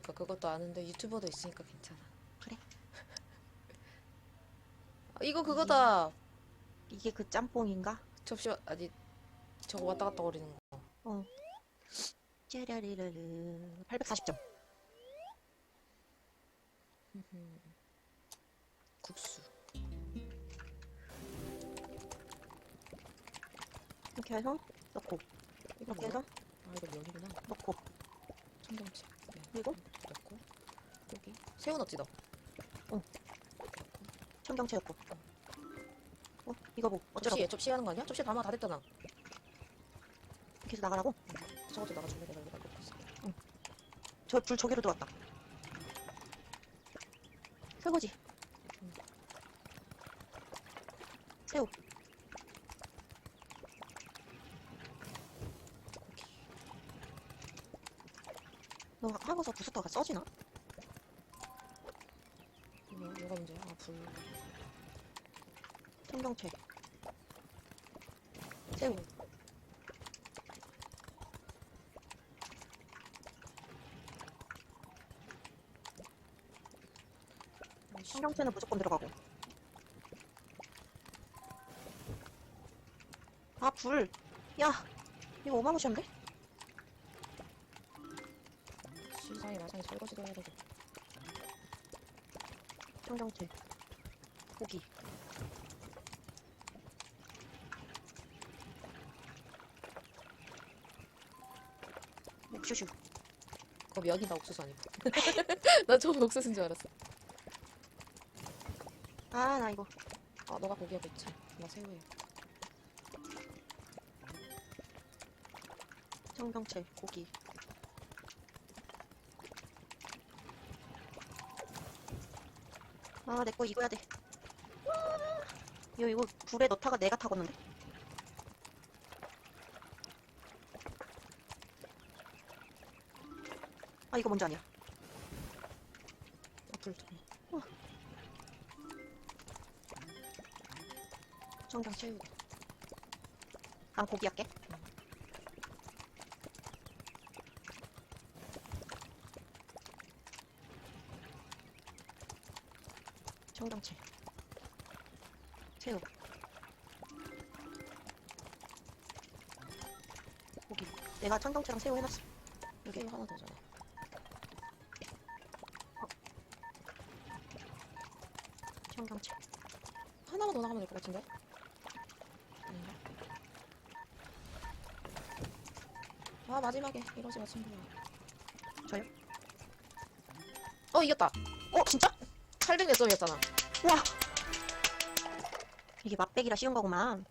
그것도 아는데 유튜버도 있으니까 괜찮아. 그래. 아, 이거 그거다. 이게 그 짬뽕인가? 접시 와- 아니 저거 왔다 갔다 거리는 거. 짜라리르르 840점. 국수. 이렇게 해서 넣고 이렇게? 해서 아 이거 면이구나. 넣고. 그리고 넣고 고기. 새우 넣지 너. 청경채 넣고 어? 이거 뭐 어쩌라고 접시에 접시 하는 거 아니야? 접시에 담아 다. 이렇게 해서 나가라고? 저것도 나가줄래 내가 이거 갖고 있어. 저불 저기로 들어왔다 설거지 새우 너 하고서 부스터가 써지나? 이거 뭐가 문제야? 아 불. 청경채 새우 청경채는 무조건 들어가고 아 불! 야! 이거 오마무시한데? 시상이 마상이 설거지도 해야 되고. 청경채 고기 옥슈슈 그거 면이다 옥수수 아니고. 나 처음 옥수수인 줄 알았어. 아 나 이거 아 너가 고기하고 있지. 나 새우에. 청경채 고기 아 내거 익어야 돼. 이거 이거 불에 넣다가 내가 타겠는데. 아 이거 뭔지 아니야. 아 불. 청경채 새우. 난 고기 할게 청경채 새우 고기 내가 청경채랑 새우 해놨어 여기 하나 더잖아. 청경채 하나만 더 나가면 될 것 같은데? 아 마지막에 이러지 마 친구야. 저요? 어 이겼다. 어 진짜? 800 몇 점이었잖아. 와 이게 맛배기라 쉬운 거구만